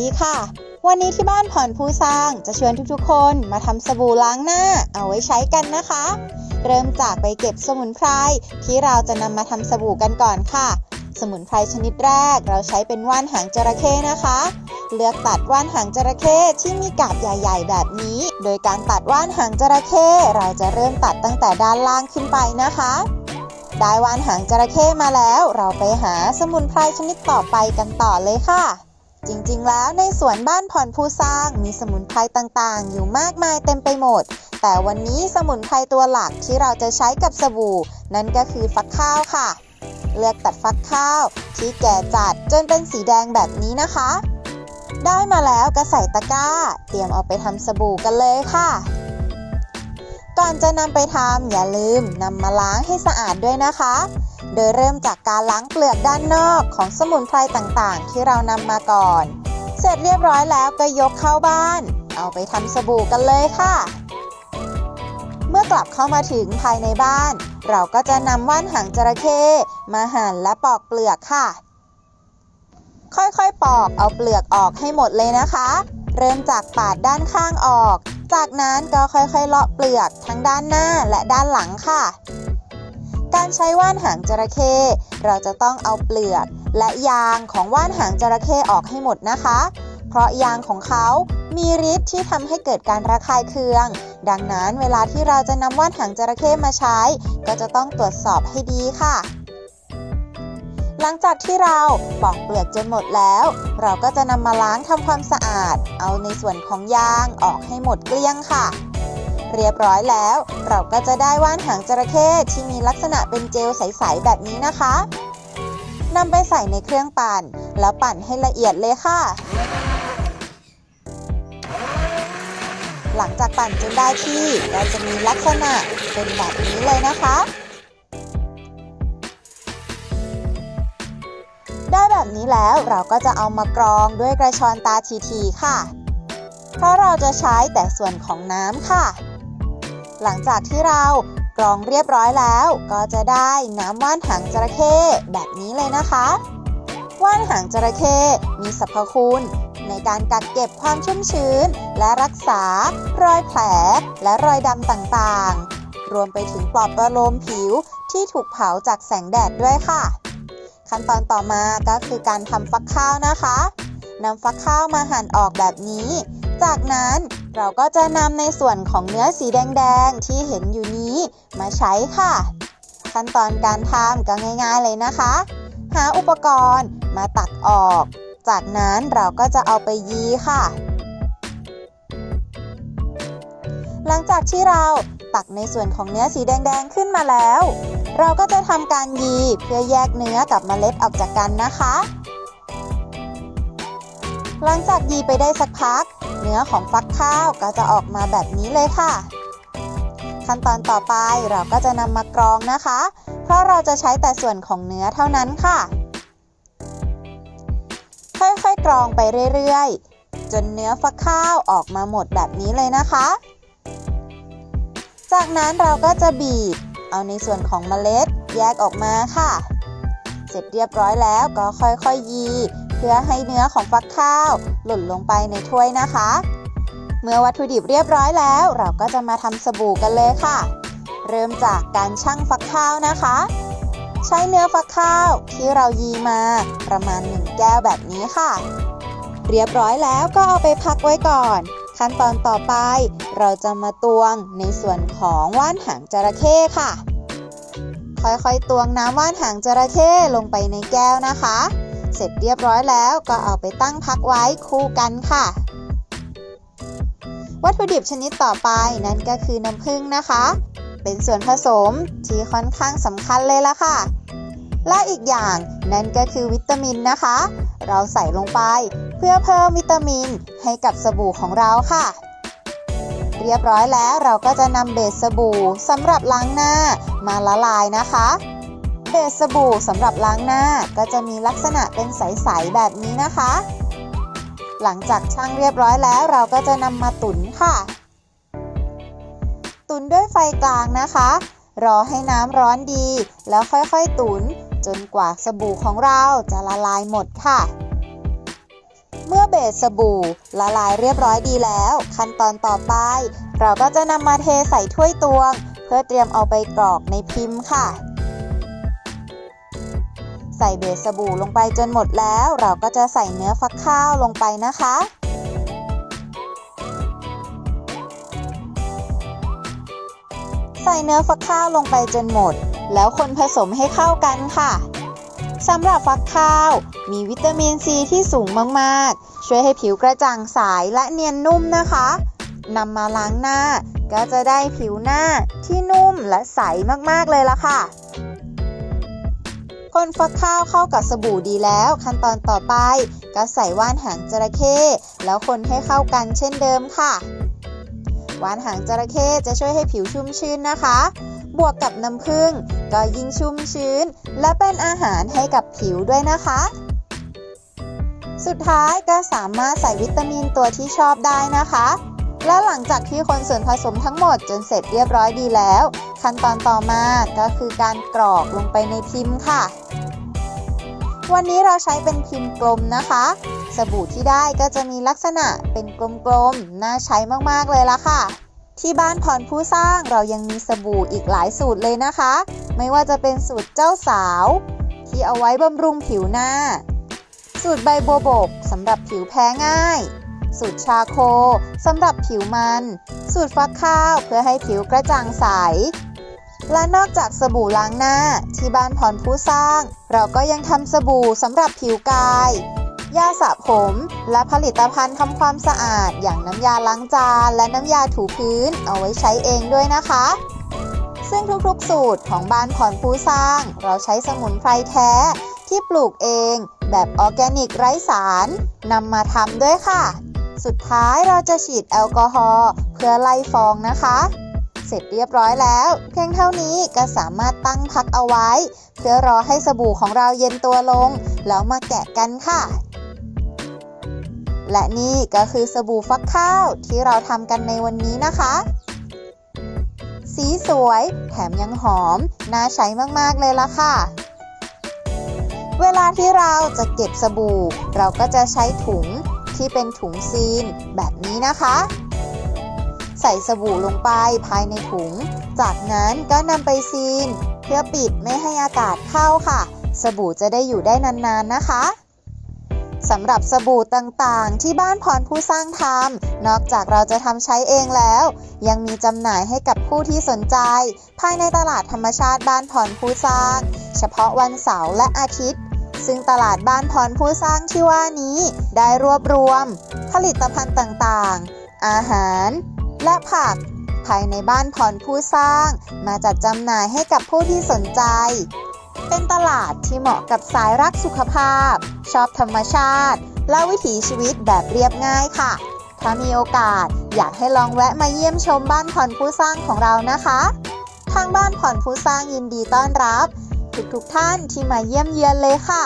ดีค่ะ วันนี้ที่บ้านผ่อนผู้สร้างจะชวนทุกๆ คนมาทำสบู่ล้างหน้าเอาไว้ใช้กันนะคะ เริ่มจากไปเก็บสมุนไพรที่เราจะนำมาทำสบู่กันก่อนค่ะ สมุนไพรชนิดแรกเราใช้เป็นว่านหางจระเข้นะคะ เลือกตัดว่านหางจระเข้ที่มีกาบใหญ่ ๆ แบบนี้ โดยการตัดว่านหางจระเข้เราจะเริ่มตัดตั้งแต่ด้านล่างขึ้นไปนะคะได้ว่านหางจระเข้มาแล้ว เราไปหาสมุนไพรชนิดต่อไปกันต่อเลยค่ะ จริงๆ แล้วในสวนบ้านผ่อนผู้สร้างมีสมุนไพรต่างๆ อยู่มากมายเต็มไปหมด แต่วันนี้สมุนไพรตัวหลักที่เราจะใช้กับสบู่ นั่นก็คือฟักข้าวค่ะ เลือกตัดฟักข้าวที่แก่จัดจนเป็นสีแดงแบบนี้นะคะ ได้มาแล้วก็ใส่ตะกร้า เตรียมเอาไปทำสบู่กันเลยค่ะ ก่อนจะนำไปทำอย่าลืมนำมาล้างให้สะอาดด้วยนะคะ โดยเริ่มจากการล้างเปลือกด้านนอกของสมุนไพรต่างๆ ที่เรานำมาก่อน เสร็จเรียบร้อยแล้วก็ยกเข้าบ้าน เอาไปทำสบู่กันเลยค่ะ เมื่อกลับเข้ามาถึงภายในบ้าน เราก็จะนำว่านหางจระเข้มาหั่นและปอกเปลือกค่ะ ค่อยๆ ปอกเอาเปลือกออกให้หมดเลยนะคะ เริ่มจากปาดด้านข้างออก จากนั้นก็ค่อยๆ เลาะเปลือกทั้งด้านหน้าและด้านหลังค่ะ การใช้ว่านหางจระเข้ เราจะต้องเอาเปลือกและยางของว่านหางจระเข้ออกให้หมดนะคะ เพราะยางของเขามีฤทธิ์ที่ทำให้เกิดการระคายเคือง ดังนั้นเวลาที่เราจะนำว่านหางจระเข้มาใช้ ก็จะต้องตรวจสอบให้ดีค่ะหลังจากที่เราปอกเปลือกจนหมดแล้ว เราก็จะนำมาล้างทำความสะอาด เอาในส่วนของยางออกให้หมดเกลี้ยงค่ะ เรียบร้อยแล้ว เราก็จะได้ว่านหางจระเข้ที่มีลักษณะเป็นเจลใสๆแบบนี้นะคะนำไปใส่ในเครื่องปั่น แล้วปั่นให้ละเอียดเลยค่ะ หลังจากปั่นจนได้ที่ก็จะมีลักษณะเป็นแบบนี้เลยนะคะได้แบบนี้แล้วเราก็จะเอามากรองด้วยกระชอนตาทีๆค่ะ เพราะเราจะใช้แต่ส่วนของน้ำค่ะ หลังจากที่เรากรองเรียบร้อยแล้ว ก็จะได้น้ำว่านหางจระเข้แบบนี้เลยนะคะ ว่านหางจระเข้มีสรรพคุณในการกักเก็บความชุ่มชื้น และรักษารอยแผล และรอยดำต่างๆ รวมไปถึงปลอบประโลมผิวที่ถูกเผาจากแสงแดดด้วยค่ะ ขั้นตอนต่อมาก็คือการทำฟักข้าวนะคะนำฟักข้าวมาหั่นออกแบบนี้ จากนั้น เราก็จะนำในส่วนของเนื้อสีแดงๆ ที่เห็นอยู่นี้มาใช้ค่ะ ขั้นตอนการทำก็ง่ายๆเลยนะคะ หาอุปกรณ์มาตักออก จากนั้นเราก็จะเอาไปยีค่ะ หลังจากที่เราตักในส่วนของเนื้อสีแดงๆขึ้นมาแล้ว เราก็จะทำการยีเพื่อแยกเนื้อกับเมล็ดออกจากกันนะคะ หลังจากยีไปได้สักพัก เนื้อของฟักข้าวก็จะออกมาแบบนี้เลยค่ะ ขั้นตอนต่อไปเราก็จะนำมากรองนะคะ เพราะเราจะใช้แต่ส่วนของเนื้อเท่านั้นค่ะ ค่อยๆกรองไปเรื่อยๆ จนเนื้อฟักข้าวออกมาหมดแบบนี้เลยนะคะ จากนั้นเราก็จะบีบเอาในส่วนของเมล็ดแยกออกมาค่ะ เสร็จเรียบร้อยแล้วก็ค่อยๆยี เพื่อให้เนื้อของฟักข้าวหล่นลงไปในถ้วยนะคะ เมื่อวัตถุดิบเรียบร้อยแล้ว เราก็จะมาทำสบู่กันเลยค่ะ เริ่มจากการชั่งฟักข้าวนะคะ ใช้เนื้อฟักข้าวที่เรายีมาประมาณ1แก้วแบบนี้ค่ะ เรียบร้อยแล้วก็เอาไปพักไว้ก่อน ขั้นตอนต่อไป เราจะมาตวงในส่วนของว่านหางจระเข้ค่ะค่อยๆ ตวงน้ำว่านหางจระเข้ลงไปในแก้วนะคะ เสร็จเรียบร้อยแล้วก็เอาไปตั้งพักไว้คู่กันค่ะ วัตถุดิบชนิดต่อไปนั่นก็คือน้ำผึ้งนะคะ เป็นส่วนผสมที่ค่อนข้างสำคัญเลยละค่ะ และอีกอย่างนั่นก็คือวิตามินนะคะ เราใส่ลงไปเพื่อเพิ่มวิตามินให้กับสบู่ของเราค่ะเรียบร้อยแล้วเราก็จะนำเบสสบู่สำหรับล้างหน้ามาละลายนะคะ เบสสบู่สำหรับล้างหน้าก็จะมีลักษณะเป็นใส ๆ แบบนี้นะคะ หลังจากชั่งเรียบร้อยแล้วเราก็จะนำมาตุ๋นค่ะ ตุ๋นด้วยไฟกลางนะคะ รอให้น้ำร้อนดี แล้วค่อยๆ ตุ๋นจนกว่าสบู่ของเราจะละลายหมดค่ะ เมื่อเบสสบู่ละลายเรียบร้อยดีแล้ว ขั้นตอนต่อไป เราก็จะนำมาเทใส่ถ้วยตวง เพื่อเตรียมเอาไปกรอกในพิมพ์ค่ะ ใส่เบสสบู่ลงไปจนหมดแล้ว เราก็จะใส่เนื้อฟักข้าวลงไปนะคะ ใส่เนื้อฟักข้าวลงไปจนหมด แล้วคนผสมให้เข้ากันค่ะสำหรับฟักข้าว มีวิตามินซีที่สูงมากๆ ช่วยให้ผิวกระจ่างใสและเนียนนุ่มนะคะนำมาล้างหน้า ก็จะได้ผิวหน้าที่นุ่มและใสมากๆเลยละค่ะ คนฟักข้าวเข้ากับสบู่ดีแล้ว ขั้นตอนต่อไป ก็ใส่ว่านหางจระเข้แล้วคนให้เข้ากันเช่นเดิมค่ะว่านหางจระเข้จะช่วยให้ผิวชุ่มชื้นนะคะ บวกกับน้ำผึ้งก็ยิ่งชุ่มชื้น และเป็นอาหารให้กับผิวด้วยนะคะ สุดท้ายก็สามารถใส่วิตามินตัวที่ชอบได้นะคะ และหลังจากที่คนส่วนผสมทั้งหมดจนเสร็จเรียบร้อยดีแล้ว ขั้นตอนต่อมาก็คือการกรอกลงไปในพิมพ์ค่ะ วันนี้เราใช้เป็นพิมพ์กลมนะคะ สบู่ที่ได้ก็จะมีลักษณะเป็นกลมๆ น่าใช้มากๆเลยละค่ะที่บ้านพรผู้สร้างเรายังมีสบู่อีกหลายสูตรเลยนะคะ ไม่ว่าจะเป็นสูตรเจ้าสาว ที่เอาไว้บำรุงผิวหน้า สูตรใบบัวบกสำหรับผิวแพ้ง่าย สูตรชาโคสำหรับผิวมัน สูตรฟักข้าวเพื่อให้ผิวกระจ่างใส และนอกจากสบู่ล้างหน้าที่บ้านพรผู้สร้าง เราก็ยังทำสบู่สำหรับผิวกาย ยาสระผม และผลิตภัณฑ์ทำความสะอาด อย่างน้ำยาล้างจานและน้ำยาถูพื้นเอาไว้ใช้เองด้วยนะคะซึ่งทุกๆ สูตรของบ้านพรผู้สร้าง เราใช้สมุนไพรแท้ ที่ปลูกเอง แบบออร์แกนิกไร้สารนำมาทำด้วยค่ะ สุดท้ายเราจะฉีดแอลกอฮอล์เพื่อไล่ฟองนะคะ เสร็จเรียบร้อยแล้ว เพียงเท่านี้ก็สามารถตั้งพักเอาไว้ เพื่อรอให้สบู่ของเราเย็นตัวลง แล้วมาแกะกันค่ะ และนี่ก็คือสบู่ฟักข้าวที่เราทำกันในวันนี้นะคะ สีสวยแถมยังหอม น่าใช้มากๆเลยละค่ะเวลาที่เราจะเก็บสบู่ เราก็จะใช้ถุง ที่เป็นถุงซีนแบบนี้นะคะ ใส่สบู่ลงไปภายในถุง จากนั้นก็นำไปซีน เพื่อปิดไม่ให้อากาศเข้าค่ะ สบู่จะได้อยู่ได้นานๆนะคะสำหรับสบู่ต่างๆ ที่บ้านพรผู้สร้างทำนอกจากเราจะทำใช้เองแล้ว ยังมีจำหน่ายให้กับผู้ที่สนใจ ภายในตลาดธรรมชาติบ้านพรผู้สร้าง เฉพาะวันเสาร์และอาทิตย์ ซึ่งตลาดบ้านพรผู้สร้างที่ว่านี้ได้รวบรวม ผลิตภัณฑ์ต่างๆ อาหาร และผัก ภายในบ้านพรผู้สร้าง มาจัดจำหน่ายให้กับผู้ที่สนใจ เป็นตลาดที่เหมาะกับสายรักสุขภาพ ชอบธรรมชาติ และวิถีชีวิตแบบเรียบง่ายค่ะ ถ้ามีโอกาสอยากให้ลองแวะมาเยี่ยมชมบ้านผ่อนผู้สร้างของเรานะคะทางบ้านผ่อนผู้สร้างยินดีต้อนรับ ทุกๆท่านที่มาเยี่ยมเยือนเลยค่ะ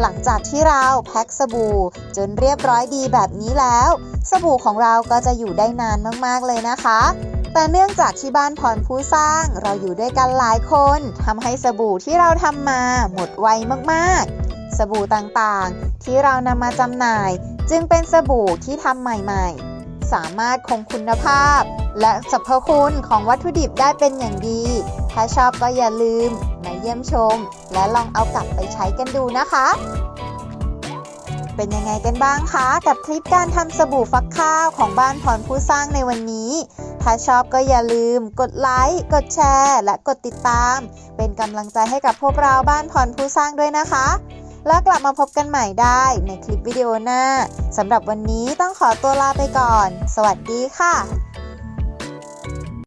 หลังจากที่เราแพ็คสบู่จนเรียบร้อยดีแบบนี้แล้ว สบู่ของเราก็จะอยู่ได้นานมากๆเลยนะคะ แต่เนื่องจากที่บ้านพรผู้สร้างเราอยู่ด้วยกันหลายคนทำให้สบู่ที่เราทำมาหมดไวมากๆ สบู่ต่างๆ ที่เรานำมาจำหน่าย จึงเป็นสบู่ที่ทำใหม่ ๆ สามารถคงคุณภาพ และสรรพคุณของวัตถุดิบได้เป็นอย่างดี ถ้าชอบก็อย่าลืมมาเยี่ยมชม และลองเอากลับไปใช้กันดูนะคะ เป็นยังไงกันบ้างคะ กับคลิปการทำสบู่ฟักข้าวของบ้านพรผู้สร้างในวันนี้ ถ้าชอบก็อย่าลืม กดไลค์ กดแชร์ และกดติดตาม เป็นกำลังใจให้กับพวกเราบ้านพรผู้สร้างด้วยนะคะ แล้วกลับมาพบกันใหม่ได้ในคลิปวิดีโอหน้าสำหรับวันนี้ต้องขอตัวลาไปก่อน สวัสดีค่ะ